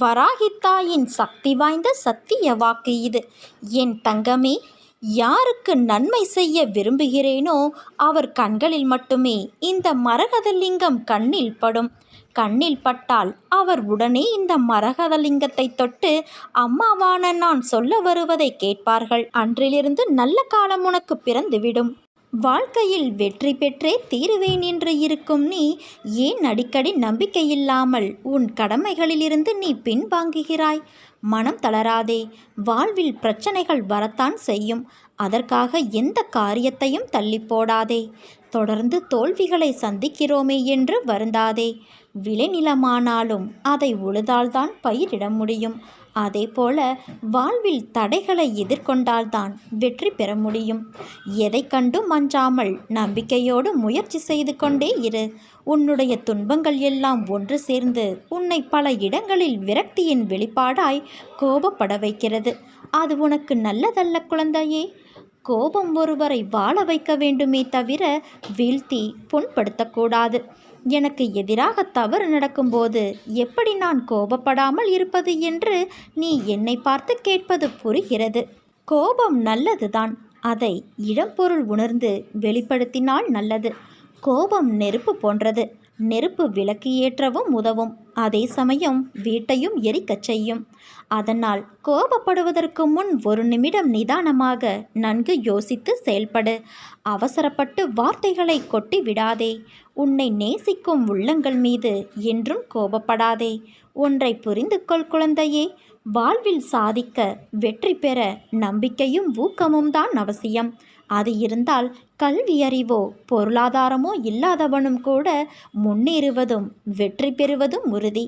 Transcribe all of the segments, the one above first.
வராகித்தாயின் சக்தி வாய்ந்த சத்திய வாக்கு இது. என் தங்கமே யாருக்கு நன்மை செய்ய விரும்புகிறேனோ அவர் கண்களில் மட்டுமே இந்த மரகதலிங்கம் கண்ணில் படும். கண்ணில் பட்டால் அவர் உடனே இந்த மரகதலிங்கத்தை தொட்டு அம்மாவான நான் சொல்ல வருவதை கேட்பார்கள். அன்றிலிருந்து நல்ல காலம் உனக்கு பிறந்துவிடும். வாழ்க்கையில் வெற்றி பெற்றே தீருவேன் என்று இருக்கும் நீ ஏன் அடிக்கடி நம்பிக்கையில்லாமல் உன் கடமைகளிலிருந்து நீ பின்வாங்குகிறாய்? மனம் தளராதே வாழ்வில் பிரச்சனைகள் வரத்தான் செய்யும். அதற்காக எந்த காரியத்தையும் தள்ளி போடாதே தொடர்ந்து தோல்விகளை சந்திக்கிறோமே என்று வருந்தாதே. விளைநிலமானாலும் அதை உழுதால்தான் பயிரிட முடியும். அதேபோல வாழ்வில் தடைகளை எதிர்கொண்டால்தான் வெற்றி பெற முடியும். எதை கண்டும் அஞ்சாமல் நம்பிக்கையோடு முயற்சி செய்து கொண்டே இரு. உன்னுடைய துன்பங்கள் எல்லாம் ஒன்று சேர்ந்து உன்னை பல இடங்களில் விரக்தியின் வெளிப்பாடாய் கோபப்பட வைக்கிறது. அது உனக்கு நல்லதல்ல குழந்தையே. கோபம் ஒருவரை வாழ வைக்க வேண்டுமே தவிர வீழ்த்தி புண்படுத்தக்கூடாது. எனக்கு எதிராக தவறு நடக்கும்போது எப்படி நான் கோபப்படாமல் இருப்பது என்று நீ என்னை பார்த்து கேட்பது புரிகிறது. கோபம் நல்லதுதான். அதை இடம்பொருள் உணர்ந்து வெளிப்படுத்தினால் நல்லது. கோபம் நெருப்பு போன்றது. நெருப்பு விளக்கு ஏற்றவும் உதவும். அதே சமயம் வீட்டையும் எரிக்கச் செய்யும். அதனால் கோபப்படுவதற்கு முன் ஒரு நிமிடம் நிதானமாக நன்கு யோசித்து செயல்படு. அவசரப்பட்டு வார்த்தைகளை கொட்டி விடாதே. உன்னை நேசிக்கும் உள்ளங்கள் மீது என்றும் கோபப்படாதே. ஒன்றை புரிந்து கொள் குழந்தையே. வாழ்வில் சாதிக்க வெற்றி பெற நம்பிக்கையும் ஊக்கமும் தான் அவசியம். அது இருந்தால் கல்வியறிவோ பொருளாதாரமோ இல்லாதவனும் கூட முன்னேறுவதும் வெற்றி பெறுவதும் உறுதி.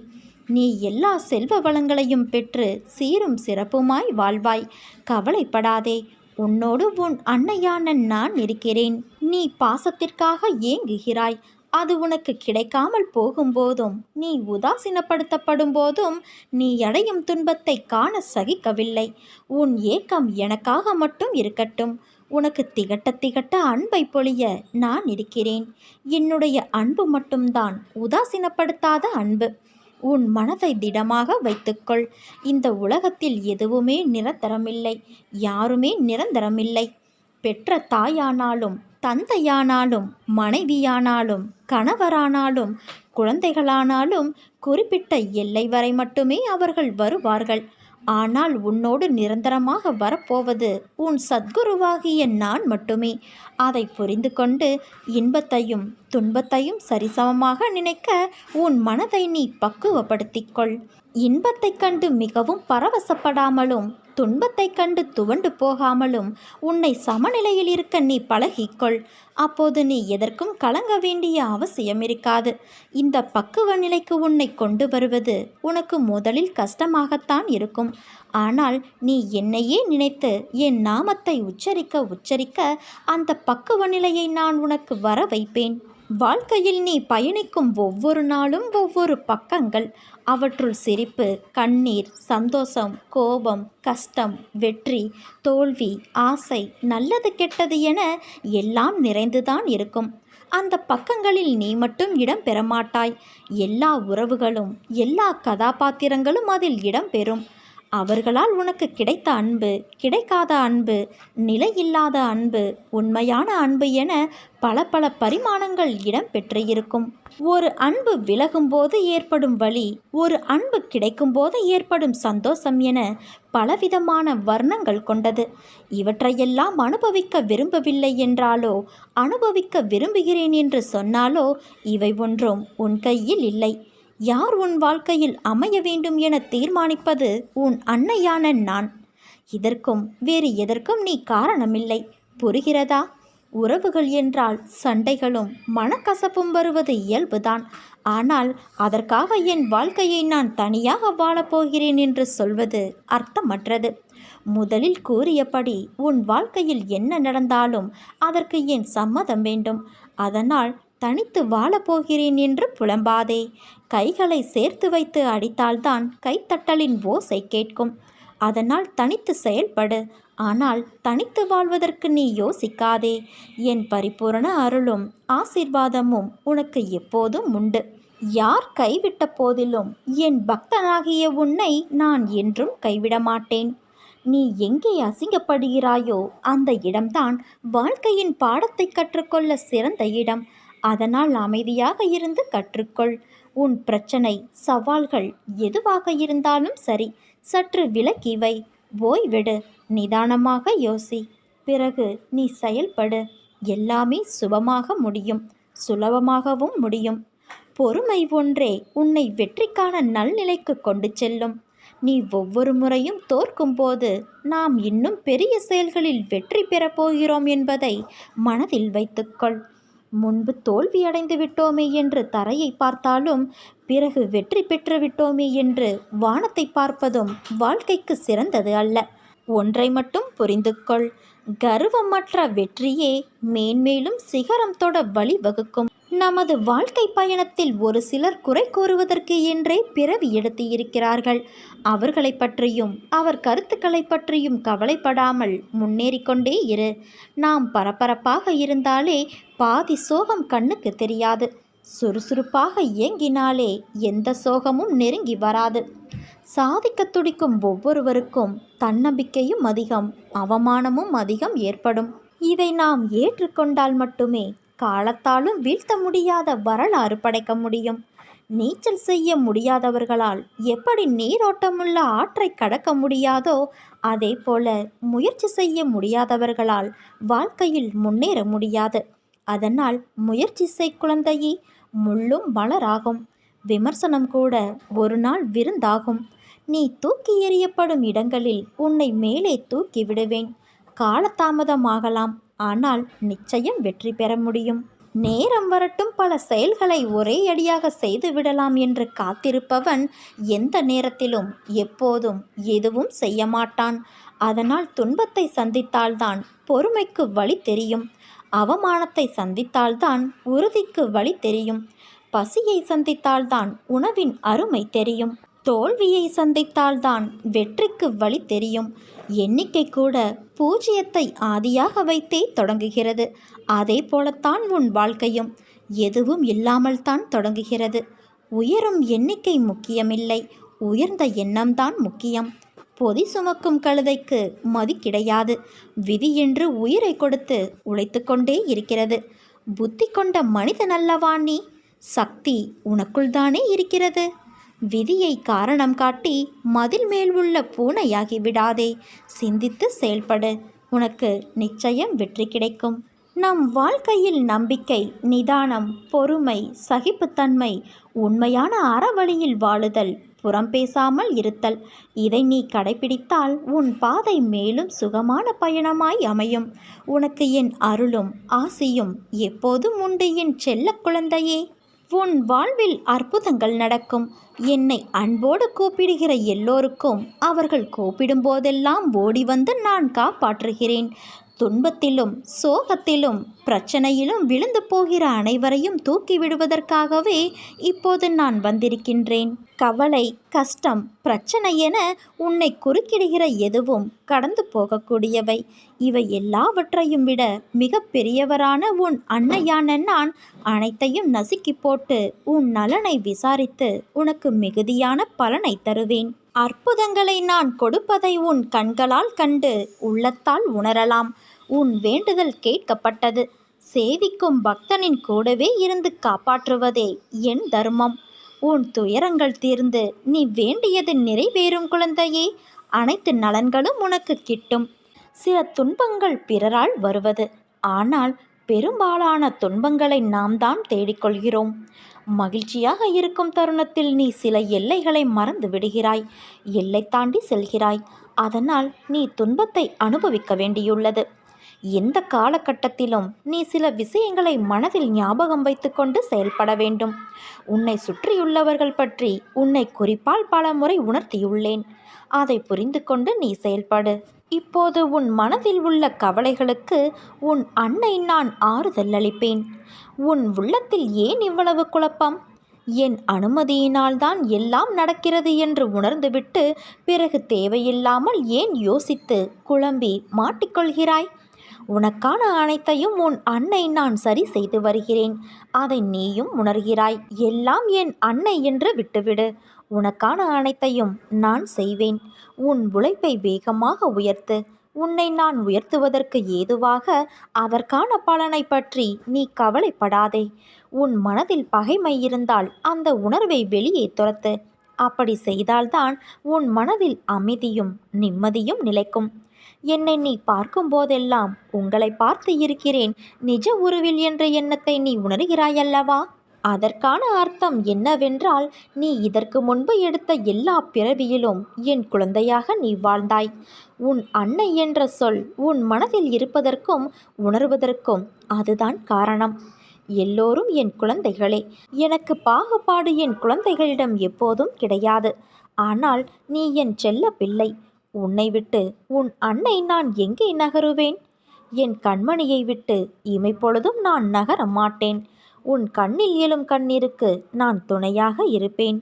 நீ எல்லா செல்வ வளங்களையும் பெற்று சீரும் சிறப்புமாய் வாழ்வாய். கவலைப்படாதே உன்னோடு உன் அன்னையான நான் இருக்கிறேன். நீ பாசத்திற்காக ஏங்குகிறாய். அது உனக்கு கிடைக்காமல் போகும்போதும் நீ உதாசீனப்படுத்தப்படும் போதும் நீ அடையும் துன்பத்தை காண சகிக்கவில்லை. உன் ஏக்கம் எனக்காக மட்டும் இருக்கட்டும். உனக்கு திகட்ட திகட்ட அன்பை பொழிய நான் இருக்கிறேன். என்னுடைய அன்பு மட்டும்தான் உதாசீனப்படுத்தாத அன்பு. உன் மனதை திடமாக வைத்துக்கொள். இந்த உலகத்தில் எதுவுமே நிரந்தரமில்லை. யாருமே நிரந்தரமில்லை. பெற்ற தாயானாலும் தந்தையானாலும் மனைவியானாலும் கணவரானாலும் குழந்தைகளானாலும் குறிப்பிட்ட எல்லை வரை மட்டுமே அவர்கள் வருவார்கள். ஆனால் உன்னோடு நிரந்தரமாக வரப்போவது உன் சத்குருவாகிய நான் மட்டுமே. அதை புரிந்து கொண்டு இன்பத்தையும் துன்பத்தையும் சரிசமமாக நினைக்க உன் மனதை நீ பக்குவப்படுத்திக்கொள் இன்பத்தைக் கண்டு மிகவும் பரவசப்படாமலும் துன்பத்தைக் கண்டு துவண்டு போகாமலும் உன்னை சமநிலையில் இருக்க நீ பழகிக்கொள். அப்போது நீ எதற்கும் கலங்க வேண்டிய அவசியம் இருக்காது. இந்த பக்குவ நிலைக்கு உன்னை கொண்டு வருவது உனக்கு முதலில் கஷ்டமாகத்தான் இருக்கும். ஆனால் நீ என்னையே நினைத்து என் நாமத்தை உச்சரிக்க உச்சரிக்க அந்த பக்குவ நிலையை நான் உனக்கு வர வைப்பேன். வாழ்க்கையில் நீ பயணிக்கும் ஒவ்வொரு நாளும் ஒவ்வொரு பக்கங்கள். அவற்றுள் சிரிப்பு கண்ணீர் சந்தோஷம் கோபம் கஷ்டம் வெற்றி தோல்வி ஆசை நல்லது கெட்டது என எல்லாம் நிறைந்துதான் இருக்கும். அந்த பக்கங்களில் நீ மட்டும் இடம் பெறமாட்டாய் எல்லா உறவுகளும் எல்லா கதாபாத்திரங்களும் அதில் இடம் பெறும். அவர்களால் உனக்கு கிடைத்த அன்பு கிடைக்காத அன்பு நிலையில்லாத அன்பு உண்மையான அன்பு என பல பல பரிமாணங்கள் இடம்பெற்று இருக்கும் ஒரு அன்பு விலகும்போது ஏற்படும் வழி ஒரு அன்பு கிடைக்கும்போது ஏற்படும் சந்தோஷம் என பலவிதமான வர்ணங்கள் கொண்டது. இவற்றையெல்லாம் அனுபவிக்க விரும்பவில்லை என்றாலோ அனுபவிக்க விரும்புகிறேன் என்று சொன்னாலோ இவை ஒன்றும் உன் கையில் இல்லை. யார் உன் வாழ்க்கையில் அமைய வேண்டும் என தீர்மானிப்பது உன் அன்னையான நான். இதற்கும் வேறு எதற்கும் நீ காரணமில்லை. புரிகிறதா? உறவுகள் என்றால் சண்டைகளும் மனக்கசப்பும் வருவது இயல்புதான். ஆனால் அதற்காக என் வாழ்க்கையை நான் தனியாக வாழப்போகிறேன் என்று சொல்வது அர்த்தமற்றது. முதலில் கூறியபடி உன் வாழ்க்கையில் என்ன நடந்தாலும் அதற்கு என் சம்மதம் வேண்டும். அதனால் தனித்து வாழப்போகிறேன் என்று புலம்பாதே. கைகளை சேர்த்து வைத்து அடித்தால்தான் கைத்தட்டலின் ஓசை கேட்கும். அதனால் தனித்து செயல்படு. ஆனால் தனித்து வாழ்வதற்கு நீ யோசிக்காதே. என் பரிபூரண அருளும் ஆசிர்வாதமும் உனக்கு எப்போதும் உண்டு. யார் கைவிட்ட போதிலும் என் பக்தனாகிய உன்னை நான் என்றும் கைவிட மாட்டேன். நீ எங்கே அசிங்கப்படுகிறாயோ அந்த இடம்தான் வாழ்க்கையின் பாடத்தை கற்றுக்கொள்ள சிறந்த இடம். அதனால் அமைதியாக இருந்து கற்றுக்கொள். உன் பிரச்சனை சவால்கள் எதுவாக இருந்தாலும் சரி சற்று விலக்கி வை. ஓய்விடு நிதானமாக யோசி. பிறகு நீ செயல்படு. எல்லாமே சுபமாக முடியும் சுலபமாகவும் முடியும். பொறுமை ஒன்றே உன்னை வெற்றிக்கான நல்நிலைக்கு கொண்டு செல்லும். நீ ஒவ்வொரு முறையும் தோற்கும்போது நாம் இன்னும் பெரிய செயல்களில் வெற்றி பெறப்போகிறோம் என்பதை மனதில் வைத்துக்கொள். முன்பு தோல்வியடைந்து விட்டோமே என்று தரையை பார்த்தாலும் பிறகு வெற்றி பெற்று விட்டோமே என்று வானத்தை பார்ப்பதும் வாழ்க்கைக்கு சிறந்தது அல்ல. ஒன்றை மட்டும் புரிந்து கொள். கர்வமற்ற வெற்றியே மேன்மேலும் சிகரம் தொட வழிவகுக்கும். நமது வாழ்க்கை பயணத்தில் ஒரு சிலர் குறை கூறுவதற்கு என்றே பிறவி எடுத்து இருக்கிறார்கள் அவர்களை பற்றியும் அவர் கருத்துக்களை பற்றியும் கவலைப்படாமல் முன்னேறிக்கொண்டே இரு. நாம் பரபரப்பாக இருந்தாலே பாதி சோகம் கண்ணுக்கு தெரியாது. சுறுசுறுப்பாக இயங்கினாலே எந்த சோகமும் நெருங்கி வராது. சாதிக்க துடிக்கும் ஒவ்வொருவருக்கும் தன்னம்பிக்கையும் அதிகம் அவமானமும் அதிகம் ஏற்படும். இதை நாம் ஏற்றுக்கொண்டால் மட்டுமே காலத்தாலும் வீழ்த்த முடியாத வரலாறு படைக்க முடியும். நீச்சல் செய்ய முடியாதவர்களால் எப்படி நீரோட்டமுள்ள ஆற்றை கடக்க முடியாதோ அதே போல முயற்சி செய்ய முடியாதவர்களால் வாழ்க்கையில் முன்னேற முடியாது. அதனால் முயற்சி செய் குழந்தையே முள்ளும் மலராகும். விமர்சனம் கூட ஒரு நாள் விருந்தாகும். நீ தூக்கி எறியப்படும் இடங்களில் உன்னை மேலே தூக்கி விடுவேன். காலதாமதமாகலாம். ஆனால் நிச்சயம் வெற்றி பெற முடியும். நேரம் வரட்டும் பல செயல்களை ஒரே அடியாக செய்து விடலாம் என்று காத்திருப்பவன் எந்த நேரத்திலும் எப்போதும் எதுவும் செய்ய மாட்டான். அதனால் துன்பத்தை சந்தித்தால்தான் பொறுமைக்கு வழி தெரியும். அவமானத்தை சந்தித்தால்தான் உறுதிக்கு வழி தெரியும். பசியை சந்தித்தால்தான் உணவின் அருமை தெரியும். தோல்வியை சந்தித்தால்தான் வெற்றிக்கு வழி தெரியும். எண்ணிக்கை கூட பூஜ்ஜியத்தை ஆதியாக வைத்தே தொடங்குகிறது. அதே போலத்தான் உன் வாழ்க்கையும் எதுவும் இல்லாமல் தான் தொடங்குகிறது. உயரும் எண்ணிக்கை முக்கியமில்லை. உயர்ந்த எண்ணம்தான் முக்கியம். பொதி சுமக்கும் கழுதைக்கு மதி கிடையாது. விதி என்று உயிரை கொடுத்து உழைத்து கொண்டே இருக்கிறது. புத்தி கொண்ட மனிதன் அல்லவா நீ? சக்தி உனக்குள் தானே இருக்கிறது. விதியை காரணம் காட்டி மதில் மேல் உள்ள பூனையாகி விடாதே. சிந்தித்து செயல்படு. உனக்கு நிச்சயம் வெற்றி கிடைக்கும். நம் வாழ்க்கையில் நம்பிக்கை நிதானம் பொறுமை சகிப்புத்தன்மை உண்மையான அறவழியில் வாழுதல் புறம் பேசாமல் இருத்தல் இதை நீ கடைபிடித்தால் உன் பாதை மேலும் சுகமான பயணமாய் அமையும். உனக்கு என் அருளும் ஆசியும் எப்போதும் உண்டு என் செல்ல குழந்தையே. உன் வாழ்வில் அற்புதங்கள் நடக்கும். என்னை அன்போடு கூப்பிடுகிற எல்லோருக்கும் அவர்கள் கூப்பிடும் போதெல்லாம் ஓடி வந்து நான் காப்பாற்றுகிறேன். துன்பத்திலும் சோகத்திலும் பிரச்சனையிலும் விழுந்து போகிற அனைவரையும் தூக்கி விடுவதற்காகவே இப்போது நான் வந்திருக்கின்றேன். கவலை கஷ்டம் பிரச்சனை என உன்னை குறுக்கிடுகிற எதுவும் கடந்து போகக்கூடியவை. இவை எல்லாவற்றையும் விட மிக பெரியவரான உன் அன்னையான நான் அனைத்தையும் நசுக்கி போட்டு உன் நலனை விசாரித்து உனக்கு மிகுதியான பலனை தருவேன். அற்புதங்களை நான் கொடுப்பதை உன் கண்களால் கண்டு உள்ளத்தால் உணரலாம். உன் வேண்டுதல் கேட்கப்பட்டது. சேவிக்கும் பக்தனின் கூடவே இருந்து காப்பாற்றுவதே என் தர்மம். உன் துயரங்கள் தீர்ந்து நீ வேண்டியது நிறைவேறும் குழந்தையே. அனைத்து நலன்களும் உனக்கு கிட்டும். சில துன்பங்கள் பிறரால் வருவது. ஆனால் பெரும்பாலான துன்பங்களை நாம் தான் தேடிக்கொள்கிறோம். மகிழ்ச்சியாக இருக்கும் தருணத்தில் நீ சில எல்லைகளை மறந்து விடுகிறாய். எல்லை தாண்டி செல்கிறாய். அதனால் நீ துன்பத்தை அனுபவிக்க வேண்டியுள்ளது. எந்த காலகட்டத்திலும் நீ சில விஷயங்களை மனதில் ஞாபகம் வைத்துக்கொண்டு செயல்பட வேண்டும். உன்னை சுற்றியுள்ளவர்கள் பற்றி உன்னை குறிப்பால் பல முறை உணர்த்தியுள்ளேன். அதை புரிந்து கொண்டு நீ செயல்படு. இப்போது உன் மனதில் உள்ள கவலைகளுக்கு உன் அன்னை நான் ஆறுதல் அளிப்பேன். உன் உள்ளத்தில் ஏன் இவ்வளவு குழப்பம்? என் அனுமதியினால்தான் எல்லாம் நடக்கிறது என்று உணர்ந்துவிட்டு பிறகு தேவையில்லாமல் ஏன் யோசித்து குழம்பி மாட்டிக்கொள்கிறாய்? உனக்கான அனைத்தையும் உன் அன்னை நான் சரி செய்து வருகிறேன். அதை நீயும் உணர்கிறாய். எல்லாம் என் அன்னை என்று விட்டுவிடு. உனக்கான அனைத்தையும் நான் செய்வேன். உன் உழைப்பை வேகமாக உயர்த்து. உன்னை நான் உயர்த்துவதற்கு ஏதுவாக அதற்கான பலனை பற்றி நீ கவலைப்படாதே. உன் மனதில் பகைமை இருந்தால் அந்த உணர்வை வெளியே துரத்து. அப்படி செய்தால்தான் உன் மனதில் அமைதியும் நிம்மதியும் நிலைக்கும். என்னை நீ பார்க்கும்போதெல்லாம் உங்களை பார்த்து இருக்கிறேன். நிஜ உருவில் என்ற எண்ணத்தை நீ உணர்கிறாயல்லவா? அதற்கான அர்த்தம் என்னவென்றால் நீ இதற்கு முன்பு எடுத்த எல்லா பிறவியிலும் என் குழந்தையாக நீ வாழ்ந்தாய். உன் அன்னை என்ற சொல் உன் மனதில் இருப்பதற்கும் உணர்வதற்கும் அதுதான் காரணம். எல்லோரும் என் குழந்தைகளே எனக்கு பாகுபாடு என் குழந்தைகளிடம் எப்போதும் கிடையாது. ஆனால் நீ என் செல்ல பிள்ளை. உன்னை விட்டு உன் அன்னை நான் எங்கே நகருவேன்? என் கண்மணியை விட்டு இமைப்பொழுதும் நான் நகர மாட்டேன். உன் கண்ணில் எழும் கண்ணீருக்கு நான் துணையாக இருப்பேன்.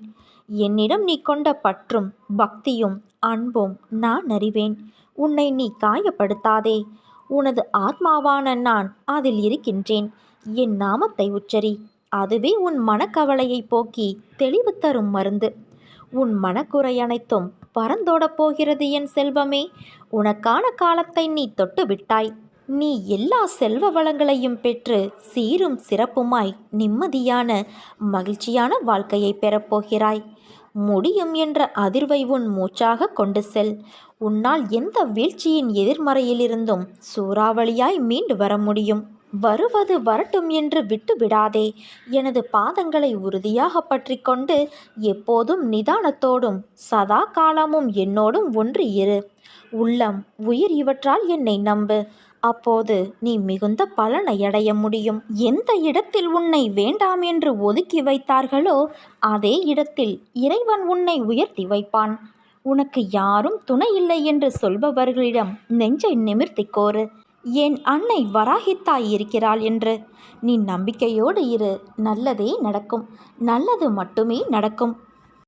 என்னிடம் நீ கொண்ட பற்றும் பக்தியும் அன்பும் நான் அறிவேன். உன்னை நீ காயப்படுத்தாதே. உனது ஆத்மாவான நான் அதில் இருக்கின்றேன். என் நாமத்தை உச்சரி. அதுவே உன் மனக்கவலையை போக்கி தெளிவு தரும் மருந்து. உன் மனக்குறை அனைத்தும் பறந்தோடப் போகிறது என் செல்வமே. உனக்கான காலத்தை நீ தொட்டு விட்டாய் நீ எல்லா செல்வ வளங்களையும் பெற்று சீரும் சிறப்புமாய் நிம்மதியான மகிழ்ச்சியான வாழ்க்கையை பெறப்போகிறாய் முடியும் என்ற அதிர்வை உன் மூச்சாக கொண்டு செல். உன்னால் எந்த வீழ்ச்சியின் எதிர்மறையிலிருந்தும் சூறாவளியாய் மீண்டு வர முடியும். வருவது வரட்டும் என்று விட்டு விடாதே எனது பாதங்களை உறுதியாக பற்றிக்கொண்டு எப்போதும் நிதானத்தோடும் சதா காலமும் என்னோடும் ஒன்று இரு. உள்ளம் உயிர் இவற்றால் என்னை நம்பு. அப்போது நீ மிகுந்த பலனை அடைய முடியும். எந்த இடத்தில் உன்னை வேண்டாம் என்று ஒதுக்கி வைத்தார்களோ அதே இடத்தில் இறைவன் உன்னை உயர்த்தி வைப்பான். உனக்கு யாரும் துணை இல்லை என்று சொல்பவர்களிடம் நெஞ்சை நிமிர்த்தி கோரு. என் அன்னை வராகித்தாய் இருக்கிறாள் என்று. நீ நம்பிக்கையோடு இரு. நல்லதே நடக்கும். நல்லது மட்டுமே நடக்கும்.